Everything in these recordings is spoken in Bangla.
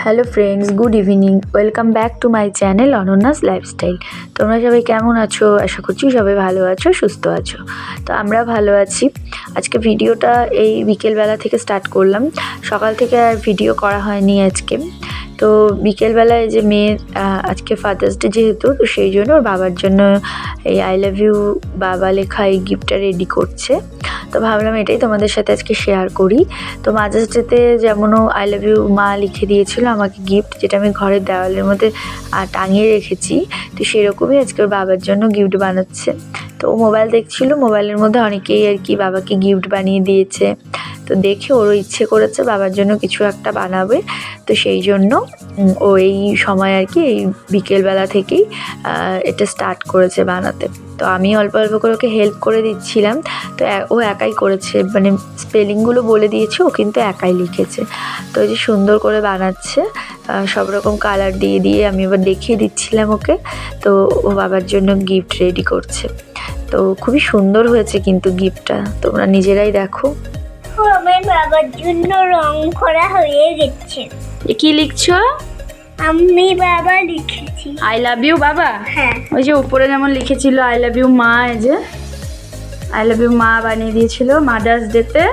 Hello friends good evening welcome back to my channel Ananya's lifestyle তোমরা সবাই কেমন আছো? আশা করছি সবাই ভালো আছো, সুস্থ আছো। তো আমরা ভালো আছি। আজকে ভিডিওটা এই বিকেলবেলা থেকে স্টার্ট করলাম। সকাল থেকে আর ভিডিও করা হয়নি আজকে। তো বিকেলবেলায় যে মেয়ের আজকে ফাদার্স ডে যেহেতু, তো সেই জন্য ওর বাবার জন্য এই আই লাভ ইউ বাবা লেখা এই গিফটটা রেডি করছে। তো ভাবলাম এটাই তোমাদের সাথে আজকে শেয়ার করি। তো মাঝাস ডেতে যেমনও আই লাভ ইউ মা লিখে দিয়েছিল আমাকে গিফট যেটা আমি ঘরের দেওয়ালের মধ্যে টাঙিয়ে রেখেছি, তো সেরকমই আজকে ওর বাবার জন্য গিফট বানাচ্ছে। তো ও মোবাইল দেখছিল মোবাইলের মধ্যে অনেকেই আর কি বাবাকে গিফট বানিয়ে দিয়েছে। তো দেখে ওরও ইচ্ছে করেছে বাবার জন্য কিছু একটা বানাবে। তো সেই জন্য ও এই সময় আর কি, এই বিকেলবেলা থেকেই এটা স্টার্ট করেছে বানাতে। তো আমি অল্প অল্প করে ওকে হেল্প করে দিচ্ছিলাম। তো ও একাই করেছে মানে স্পেলিংগুলো বলে দিয়েছে, ও কিন্তু একাই লিখেছে। তো এই যে সুন্দর করে বানাচ্ছে সব রকম কালার দিয়ে দিয়ে আমি এবার দেখিয়ে দিচ্ছিলাম ওকে। তো ও বাবার জন্য গিফট রেডি করছে। তো খুবই সুন্দর হয়েছে কিন্তু গিফটটা তোমরা নিজেরাই দেখো। বাবার জন্য রং করা হয়ে গেছে। কি লিখছো? আমি বাবা লিখেছি। আই লাভ ইউ বাবা? হ্যাঁ। ওই যে উপরে যেমন লিখেছিল আই লাভ ইউ মা এই যে। আই লাভ ইউ মা বানিয়ে দিয়েছিল মাদার্স ডেতে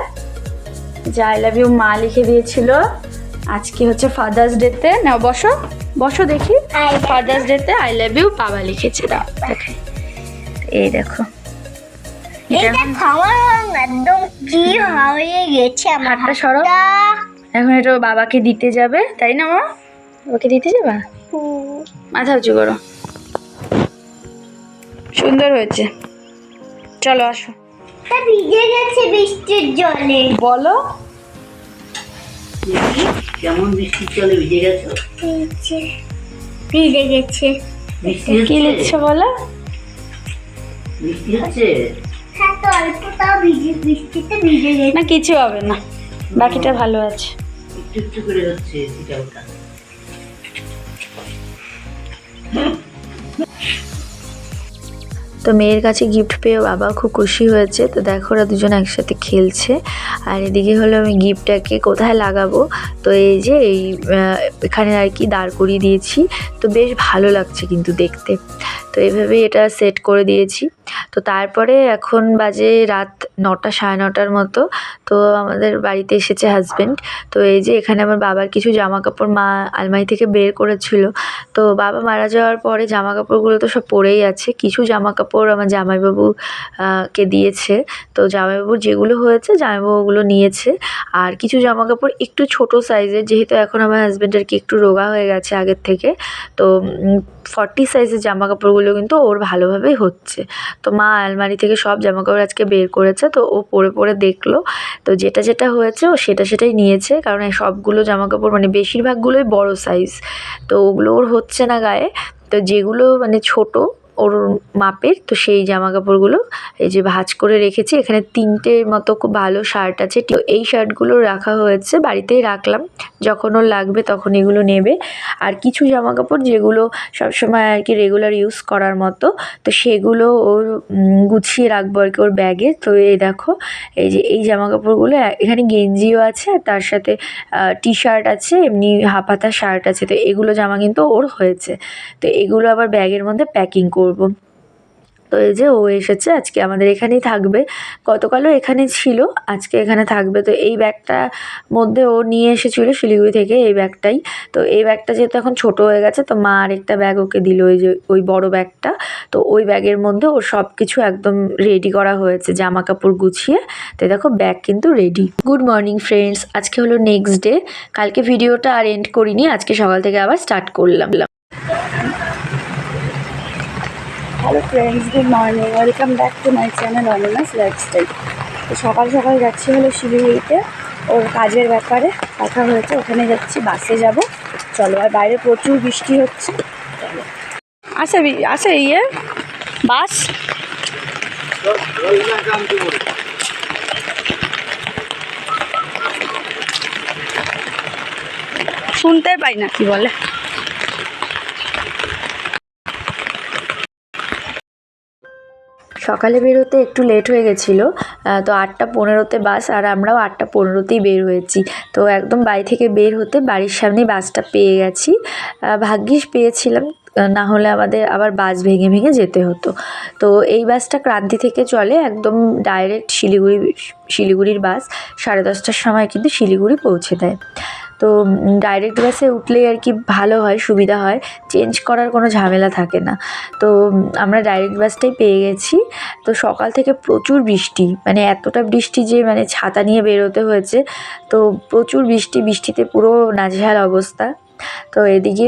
যে আই লাভ ইউ মা লিখে দিয়েছিল। আজকে হচ্ছে ফাদার্স ডেতে না বসো। বসো দেখি। ফাদার্স ডেতে আই লাভ ইউ বাবা লিখেছে। দাও। এই দেখো। এটা একদম কি হয়ে গেছে আমার হাতটা সরো। এখন এটা ওর বাবাকে দিতে যাবে তাই না মা? বাবাকে দিতে যাবা? মাথা উঁচু করো। সুন্দর হয়েছে। চলো আসো। তা ভিজে গেছে বৃষ্টির জলে। বলো। কেমন বৃষ্টির জলে ভিজে গেছো? ভিজে ভিজে গেছে। কি লিখছো বলো? বৃষ্টি হচ্ছে? না কিছু হবে না। বাকিটা ভালো আছে। একটু একটু করে হচ্ছে সেটা ওটা তো মেয়ের কাছে গিফট পেয়ে বাবা খুব খুশি হয়েছে। তো দেখো ওরা দুজন একসাথে খেলছে। আর এদিকে হলো আমি গিফটটাকে কোথায় লাগাবো? তো এই যে এই এখানে আর কি দাঁড় করিয়ে দিয়েছি। তো বেশ ভালো লাগছে কিন্তু দেখতে। তো এইভাবে এটা সেট করে দিয়েছি। তো তারপরে এখন বাজে রাত নটা, সাড়ে নটার মতো। তো আমাদের বাড়িতে এসেছে হাজব্যান্ড তো এই যে এখানে আমার বাবার কিছু জামা কাপড় মা আলমারি থেকে বের করেছিল। তো বাবা মারা যাওয়ার পরে জামা কাপড়গুলো তো সব পরেই আছে। কিছু জামা কাপড় আমার জামাইবাবু কে দিয়েছে। তো জামাইবাবুর যেগুলো হয়েছে জামাইবাবুগুলো নিয়েছে। আর কিছু জামা কাপড় একটু ছোট সাইজের যেহেতু এখন আমার হাজব্যান্ড আর কি একটু রোগা হয়ে গেছে আগের থেকে। তো ফর্টি সাইজের জামা কাপড়গুলো কিন্তু ওর ভালোভাবেই হচ্ছে। তো মা আলমারি থেকে সব জামা কাপড় আজকে বের করেছে, তো ও পরে পরে দেখল। তো যেটা যেটা হয়েছে ও সেটা সেটাই নিয়েছে, কারণ সবগুলো জামা কাপড় মানে বেশিরভাগগুলোই বড় সাইজ তো ওগুলো ওর হচ্ছে না গায়ে। তো যেগুলো মানে ছোট ওর মাপের, তো সেই জামা কাপড়গুলো এই যে ভাজ করে রেখেছি। এখানে তিনটে মতো খুব ভালো শার্ট আছে। তো এই শার্টগুলো রাখা হয়েছে, বাড়িতেই রাখলাম। যখন ওর লাগবে তখন এগুলো নেবে। আর কিছু জামা কাপড় যেগুলো সবসময় আর কি রেগুলার ইউজ করার মতো, তো সেগুলো ওর গুছিয়ে রাখব আর কি ওর ব্যাগে তো এই দেখো, এই যে এই জামা কাপড়গুলো এখানে গেঞ্জিও আছে আর তার সাথে টি শার্ট আছে, এমনি হাফাতা শার্ট আছে। তো এগুলো জামা কিন্তু ওর হয়েছে। তো এগুলো আবার ব্যাগের মধ্যে প্যাকিং করব। তো এই যে ও এসেছে, আজকে আমাদের এখানেই থাকবে। গতকালও এখানে ছিল, আজকে এখানে থাকবে। তো এই ব্যাগটা মধ্যে ও নিয়ে এসেছিল শিলিগুড়ি থেকে, এই ব্যাগটাই। তো এই ব্যাগটা যেহেতু এখন ছোট হয়ে গেছে, তো মা আরেকটা ব্যাগ ওকে দিল, ওই যে ওই বড় ব্যাগটা। তো ওই ব্যাগের মধ্যে ওর সব কিছু একদম রেডি করা হয়েছে জামা কাপড় গুছিয়ে। তো দেখো, ব্যাগ কিন্তু রেডি গুড মর্নিং ফ্রেন্ডস আজকে হলো নেক্সট ডে কালকে ভিডিওটা আর এন্ড করিনি, আজকে সকাল থেকে আবার স্টার্ট করলাম। Hello friends good morning welcome back to my channel অনলাস lifestyle তো সকাল সকাল যাচ্ছি হলো শিলিগুড়িতে। ওর কাজের ব্যাপারে কথা হয়েছে, ওখানে যাচ্ছি, বাসে যাব। চলো, আর বাইরে প্রচুর বৃষ্টি হচ্ছে। চলো আসে বি- আসে ইয়ে বাস? শুনতে পাই না, কি বলে? সকালে বেরোতে একটু লেট হয়ে গেছিল তো আটটা পনেরোতে বাস আর আমরাও আটটা পনেরোতেই বের হয়েছি। তো একদম বাড়ি থেকে বের হতে বাড়ির সামনেই বাসটা পেয়ে গেছি। ভাগ্যিস পেয়েছিলাম না হলে আমাদের আবার বাস ভেঙে ভেঙে যেতে হতো। তো এই বাসটা ক্রান্তি থেকে চলে, একদম ডাইরেক্ট শিলিগুড়ি, শিলিগুড়ির বাস, সাড়ে দশটার সময় কিন্তু শিলিগুড়ি পৌঁছে দেয়। তো ডাইরেক্ট বাসে উঠলেই আর কি ভালো হয়, সুবিধা হয়। চেঞ্জ করার কোনো ঝামেলা থাকে না। তো আমরা ডাইরেক্ট বাসটাই পেয়ে গেছি। তো সকাল থেকে প্রচুর বৃষ্টি মানে এতটা বৃষ্টি যে মানে ছাতা নিয়ে বেরোতে হয়েছে। তো প্রচুর বৃষ্টি, বৃষ্টিতে পুরো নাজেহাল অবস্থা। তো এদিকে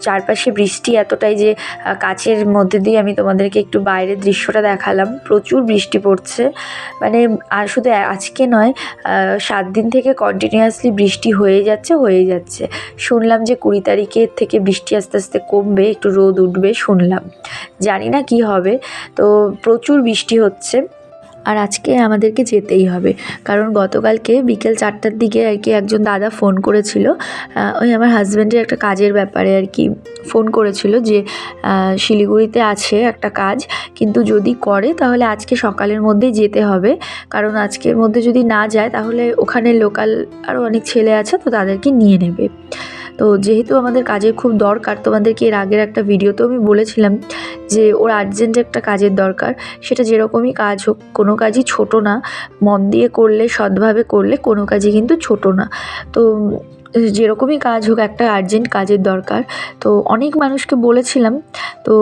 চারপাশে বৃষ্টি এতটাই যে কাচের মধ্যে দিয়ে আমি তোমাদেরকে একটু বাইরের দৃশ্যটা দেখালাম। প্রচুর বৃষ্টি পড়ছে। মানে আর শুধু আজকে নয় সাত দিন থেকে কন্টিনিউয়াসলি বৃষ্টি হয়ে যাচ্ছে হয়ে যাচ্ছে। শুনলাম যে কুড়ি তারিখের থেকে বৃষ্টি আস্তে আস্তে কমবে, একটু রোদ উঠবে, শুনলাম। জানি না কি হবে। তো প্রচুর বৃষ্টি হচ্ছে। আর আজকে আমাদেরকে যেতেই হবে। কারণ গতকালকে বিকেল চারটার দিকে আর কি একজন দাদা ফোন করেছিল। ওই আমার হাজব্যান্ডের একটা কাজের ব্যাপারে আর কি ফোন করেছিল যে শিলিগুড়িতে আছে একটা কাজ, কিন্তু যদি করে তাহলে আজকে সকালের মধ্যেই যেতে হবে। কারণ আজকের মধ্যে যদি না যায় তাহলে ওখানে লোকাল আরও অনেক ছেলে আছে তো তাদেরকে নিয়ে নেবে। তো যেহেতু আমাদের কাজের খুব দরকার, তোমাদেরকে এর আগের একটা ভিডিওতেও আমি বলেছিলাম যে ওর আর্জেন্ট একটা কাজের দরকার। সেটা যেরকমই কাজ হোক, কোনো কাজই ছোট না। মন দিয়ে করলে, সৎভাবে করলে কোনো কাজই কিন্তু ছোট না। তো যেরকমই কাজ হোক, একটা আর্জেন্ট কাজের দরকার। তো অনেক মানুষকে বলেছিলাম, তো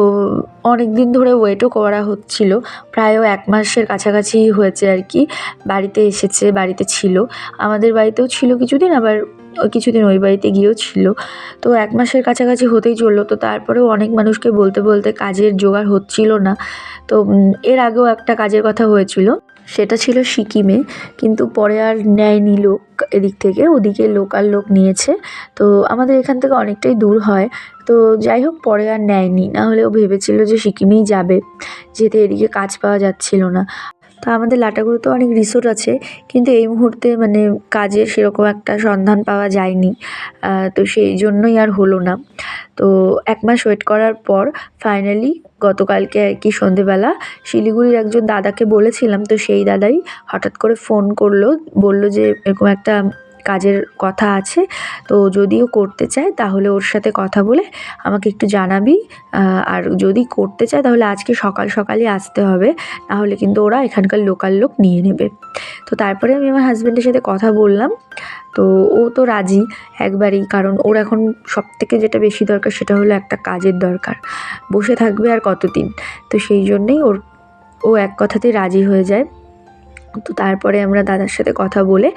অনেক দিন ধরে ওয়েটও করা হচ্ছিল। প্রায়ও এক মাসের কাছাকাছি হয়েছে আর কি। বাড়িতে এসেছে, বাড়িতে ছিল। আমাদের বাড়িতেও ছিল কিছুদিন, আবার কিছুদিন ওই বাড়িতে গিয়েও ছিল। তো এক মাসের কাছাকাছি হতেই চলল। তো তারপরেও অনেক মানুষকে বলতে বলতে কাজের জোগাড় হচ্ছিল না। তো এর আগেও একটা কাজের কথা হয়েছিল। সেটা ছিল সিকিমে। কিন্তু পরে আর নেয়নি লোক এদিক থেকে। ওদিকে লোকাল লোক নিয়েছে। তো আমাদের এখান থেকে অনেকটাই দূর হয়। তো যাই হোক, পরে আর নেয়নি। না হলেও ভেবেছিল যে সিকিমেই যাবে। যেতে এদিকে কাজ পাওয়া যাচ্ছিল না। তো আমাদের লাটাগুড়িতে অনেক রিসোর্ট আছে, কিন্তু এই মুহূর্তে মানে কাজের সেরকম একটা সন্ধান পাওয়া যায়নি। তো সেই জন্যই আর হলো না। তো এক মাস ওয়েট করার পর ফাইনালি গতকালকে আর কি সন্ধেবেলা শিলিগুড়ির একজন দাদাকে বলেছিলাম, তো সেই দাদাই হঠাৎ করে ফোন করল, বলল যে এরকম একটা কাজের কথা আছে। তো যদিও করতে চায়, তাহলে ওর সাথে কথা বলে আমাকে একটু জানাবি। আর যদি করতে চায়, তাহলে আজকে সকাল সকালই আসতে হবে। নাহলে কিন্তু ওরা এখানকার লোকাল লোক নিয়ে নেবে। তো তারপরে আমি আমার হাজব্যান্ডের সাথে কথা বললাম। তো ও তো রাজি একবারেই, কারণ ওর এখন সব থেকে যেটা বেশি দরকার সেটা হলো একটা কাজের দরকার। বসে থাকবে আর কতদিন? তো সেই জন্যেই ওর, ও এক কথাতেই রাজি হয়ে যায়। তো তারপরে আমরা দাদার সাথে কথা বলে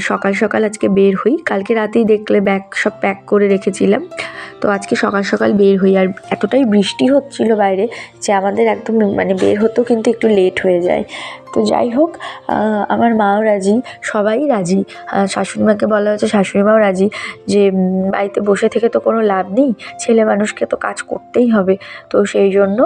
সকাল সকাল আজকে বের হই। কালকে রাতেই দেখলে ব্যাগ সব প্যাক করে রেখেছিলাম। তো আজকে সকাল সকাল বের হই আর এতটাই বৃষ্টি হচ্ছিল বাইরে যে আমাদের একদম মানে বের হতেও কিন্তু একটু লেট হয়ে যায়। তো যাই হোক আমার মাও রাজি, সবাই রাজি। শাশুড়িমাকে বলা হয়েছে শাশুড়িমাও রাজি যে বাড়িতে বসে থেকে তো কোনো লাভ নেই, ছেলে মানুষকে তো কাজ করতেই হবে। তো সেই জন্য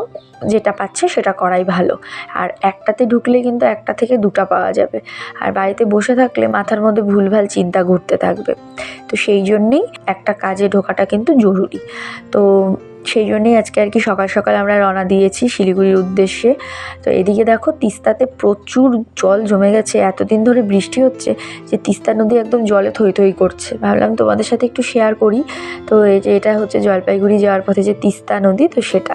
যেটা পাচ্ছে সেটা করাই ভালো। আর একটাতে ঢুকলে কিন্তু একটা থেকে দুটা পাওয়া যাবে। আর বাড়িতে বসে থাকলে মাথার মধ্যে ভুলভাল চিন্তা ঘুরতে থাকবে। তো সেই জন্যেই একটা কাজে ঢোকাটা কিন্তু জরুরি। তো সেই জন্যেই আজকে আর কি সকাল সকাল আমরা রওনা দিয়েছি শিলিগুড়ির উদ্দেশ্যে। তো এদিকে দেখো তিস্তাতে প্রচুর জল জমে গেছে, এতদিন ধরে বৃষ্টি হচ্ছে যে তিস্তা নদী একদম জলে থই থই করছে। ভাবলাম তোমাদের সাথে একটু শেয়ার করি। তো এই যে এটা হচ্ছে জলপাইগুড়ি যাওয়ার পথে যে তিস্তা নদী, তো সেটা।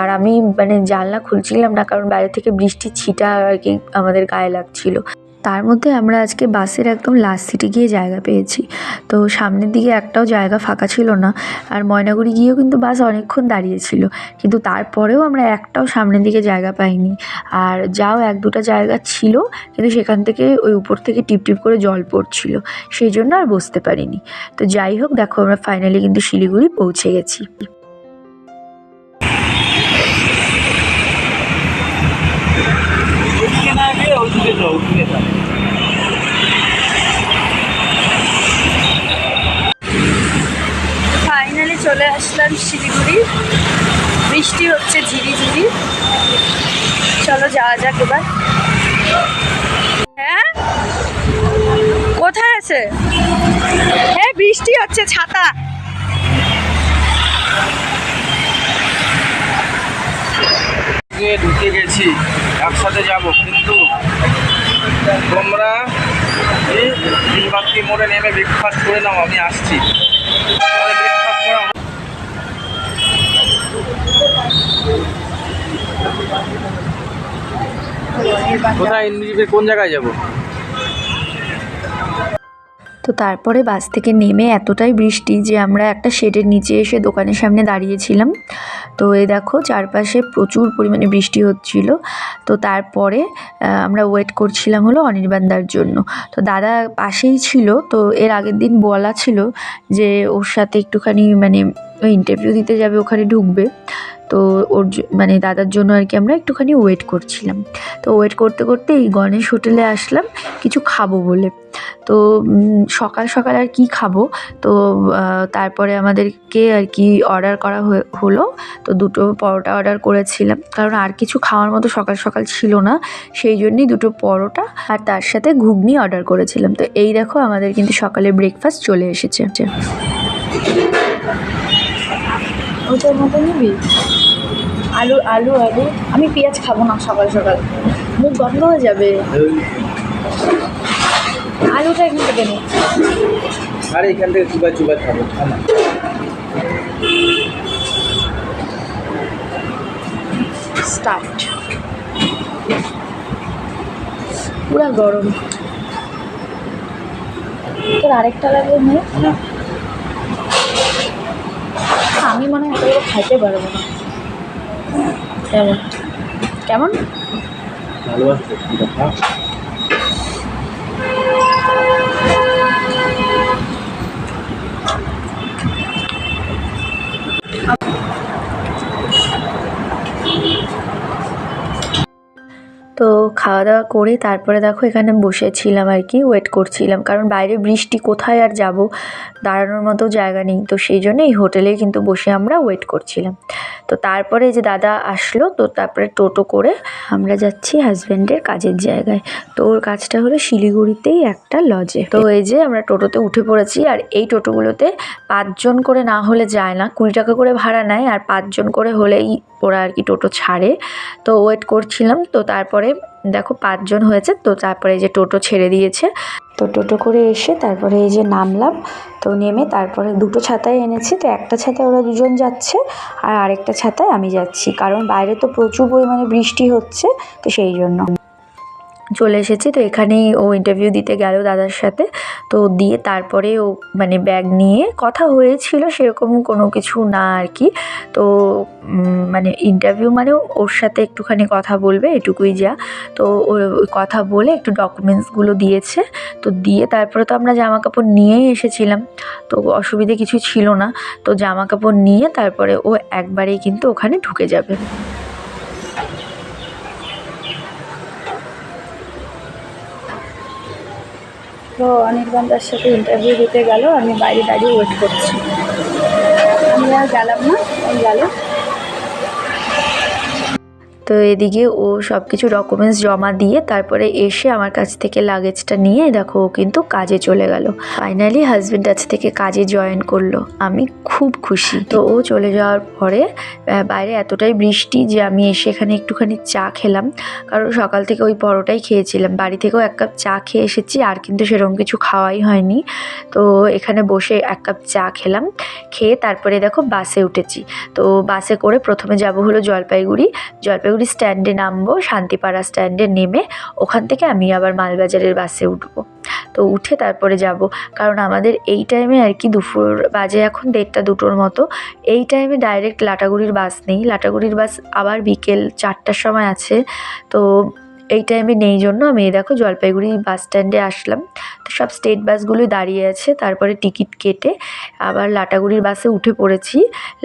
আর আমি মানে জানলা খুলছিলাম না, কারণ বাইরে থেকে বৃষ্টির ছিটা আর কি আমাদের গায়ে লাগছিল। তার মধ্যে আমরা আজকে বাসের একদম লাস্ট সিটে গিয়ে জায়গা পেয়েছি। তো সামনের দিকে একটাও জায়গা ফাঁকা ছিল না। আর ময়নাগুড়ি গিয়েও কিন্তু বাস অনেকক্ষণ দাঁড়িয়েছিল কিন্তু তারপরেও আমরা একটাও সামনের দিকে জায়গা পাইনি। আর যাও এক দুটো জায়গা ছিল, কিন্তু সেখান থেকে ওই উপর থেকে টিপ টিপ করে জল পড়ছিল। সেই জন্য আর বসতে পারিনি। তো যাই হোক, দেখো আমরা ফাইনালি কিন্তু শিলিগুড়ি পৌঁছে গেছি। ফাইনালি চলে আসলাম শিলিগুড়ি। বৃষ্টি হচ্ছে ঝিরি ঝিরি। চলো যাওয়া যাক এবার। হ্যাঁ? কোথায় আছে? হ্যাঁ বৃষ্টি হচ্ছে, ছাতা। ঢুকে গেছি, একসাথে যাব, কিন্তু তোমরা এই দিনবাতি মোড়ে নেমে ব্রেকফাস্ট করে নাও, আমি আসছি ব্রেকফাস্ট করা কোন জায়গায় যাব? তো তারপরে বাস থেকে নেমে এতটাই বৃষ্টি যে আমরা একটা শেডের নিচে এসে দোকানের সামনে দাঁড়িয়েছিলাম। তো এই দেখো চারপাশে প্রচুর পরিমাণে বৃষ্টি হচ্ছিল। তো তারপরে আমরা ওয়েট করছিলাম হলো অনির্বাণদার জন্য। তো দাদা পাশেই ছিল। তো এর আগের দিন বলা ছিল যে ওর সাথে একটুখানি মানে ইন্টারভিউ দিতে যাবে, ওখানে ঢুকবে। তো ওর মানে দাদার জন্য আর কি আমরা একটুখানি ওয়েট করছিলাম। তো ওয়েট করতে করতে এই গণেশ হোটেলে আসলাম, কিছু খাব বলে। তো সকাল সকাল আর কি খাব? তো তারপরে আমাদেরকে আর কি অর্ডার করা হলো। তো দুটো পরোটা অর্ডার করেছিলাম। কারণ আর কিছু খাওয়ার মতো সকাল সকাল ছিল না। সেই জন্যই দুটো পরোটা আর তার সাথে ঘুগনি অর্ডার করেছিলাম। তো এই দেখো, আমাদের কিন্তু সকালে ব্রেকফাস্ট চলে এসেছে। ওটার মতো নিবি? আলু আলু আলু। আমি পেঁয়াজ খাব না সকাল সকাল। মুখ বন্ধ হয়ে যাবে। আলুটা এখান থেকে নে। আরে এখান থেকে চুবাই চুবাই খাব স্টার্ট। পুরা গরম। তোর আরেকটা লাগবে না। আমি মনে হয় এতগুলো খাইতে পারব না। কেমন? কেমন? ভালো খাওয়া দাওয়া করে তারপরে দেখো এখানে বসেছিলাম আর কি ওয়েট করছিলাম। কারণ বাইরে বৃষ্টি কোথায় আর যাব, দাঁড়ানোর মতো জায়গা নেই। তো সেই জন্য এই হোটেলে কিন্তু বসে আমরা ওয়েট করছিলাম। তো তারপরে যে দাদা আসলো, তো তারপরে টোটো করে আমরা যাচ্ছি হাজব্যান্ডের কাজের জায়গায়। তো ওর কাজটা হলো শিলিগুড়িতেই একটা লজে তো এই যে আমরা টোটোতে উঠে পড়েছি, আর এই টোটোগুলোতে পাঁচজন করে না হলে যায় না। কুড়ি টাকা করে ভাড়া নেয়, আর পাঁচজন করে হলেই ওরা আর কি টোটো ছাড়ে। তো ওয়েট করছিলাম, তো তারপরে দেখো পাঁচজন হয়েছে, তো তারপরে যে টোটো ছেড়ে দিয়েছে। তো টোটো করে এসে তারপরে এই যে নামলাম, তো নেমে তারপরে দুটো ছাতায় এনেছি, তো একটা ছাতায় ওরা দুজন যাচ্ছে আর আরেকটা ছাতায় আমি যাচ্ছি। কারণ বাইরে তো প্রচুর পরিমাণে বৃষ্টি হচ্ছে, তো সেই জন্য। চলে এসেছি। তো এখানেই ও ইন্টারভিউ দিতে গেল দাদার সাথে। তো দিয়ে তারপরে ও মানে ব্যাগ নিয়ে কথা হয়েছিল সেরকম কোনো কিছু না আর কি। তো মানে ইন্টারভিউ মানে ওর সাথে একটুখানি কথা বলবে, এটুকুই যা। তো কথা বলে একটু ডকুমেন্টসগুলো দিয়েছে। তো দিয়ে তারপরে তো আমরা জামা কাপড় নিয়েই এসেছিলাম। তো অসুবিধে কিছু ছিল না। তো জামা কাপড় নিয়ে তারপরে ও একবারেই কিন্তু ওখানে ঢুকে যাবে। তো অনির্বাণ দাস সাথে ইন্টারভিউ দিতে গেল, আমি বাইরে দাঁড়িয়ে ওয়েট করছি। আমি আর গেলাম না, আমি গেল তো এদিকে ও সব কিছু ডকুমেন্টস জমা দিয়ে তারপরে এসে আমার কাছ থেকে লাগেজটা নিয়ে দেখো ও কিন্তু কাজে চলে গেল। ফাইনালি হাজব্যান্ড আজ থেকে কাজে জয়েন করল। আমি খুব খুশি। তো ও চলে যাওয়ার পরে বাইরে এতটাই বৃষ্টি যে আমি এসে এখানে একটুখানি চা খেলাম। কারণ সকাল থেকে ওই পরোটাই খেয়েছিলাম। বাড়ি থেকেও এক কাপ চা খেয়ে এসেছি, আর কিন্তু সেরকম কিছু খাওয়াই হয়নি। তো এখানে বসে এক কাপ চা খেলাম। খেয়ে তারপরে দেখো বাসে উঠেছি। তো বাসে করে প্রথমে যাব হলো জলপাইগুড়ি। জলপাইগুড়ি স্ট্যান্ডে নামবো, শান্তিপাড়া স্ট্যান্ডে নেমে ওখান থেকে আমি আবার মালবাজারের বাসে উঠবো। তো উঠে তারপরে যাব। কারণ আমাদের এই টাইমে আর কি দুপুর বাজে এখন দেড়টা দুটোর মতো। এই টাইমে ডাইরেক্ট লাটাগুড়ির বাস নেই। লাটাগুড়ির বাস আবার বিকেল চারটার সময় আছে। তো এই টাইমে নেই জন্য আমি দেখো জলপাইগুড়ি বাস স্ট্যান্ডে আসলাম। তো সব স্টেট বাসগুলোই দাঁড়িয়ে আছে, তারপরে টিকিট কেটে আবার লাটাগুড়ির বাসে উঠে পড়েছি।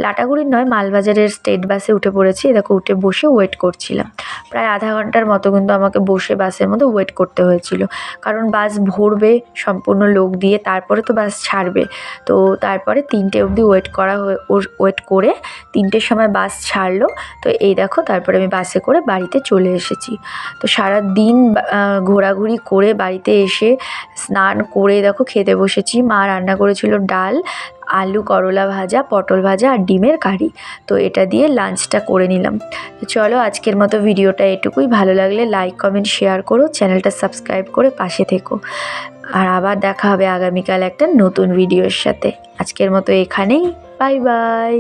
লাটাগুড়ির নয়, মালবাজারের স্টেট বাসে উঠে পড়েছি। দেখো উঠে বসে ওয়েট করছিলাম। প্রায় আধা ঘণ্টার মতো কিন্তু আমাকে বসে বাসের মধ্যে ওয়েট করতে হয়েছিল। কারণ বাস ভরবে সম্পূর্ণ লোক দিয়ে, তারপরে তো বাস ছাড়বে। তো তারপরে তিনটে অবধি ওয়েট করা ওয়েট করে তিনটের সময় বাস ছাড়লো। তো এই দেখো, তারপরে আমি বাসে করে বাড়িতে চলে এসেছি। তো সারা দিন ঘোরাঘুরি করে বাড়িতে এসে স্নান করে দেখো খেতে বসেছি। মা রান্না করেছিল ডাল, আলু করলা ভাজা, পটল ভাজা আর ডিমের কারি। তো এটা দিয়ে লাঞ্চটা করে নিলাম। তো চলো আজকের মতো ভিডিওটা এটুকুই। ভালো লাগলে লাইক, কমেন্ট, শেয়ার করো। চ্যানেলটা সাবস্ক্রাইব করে পাশে থেকো। আর আবার দেখা হবে আগামীকাল একটা নতুন ভিডিওর সাথে। আজকের মতো এখানেই। Bye bye.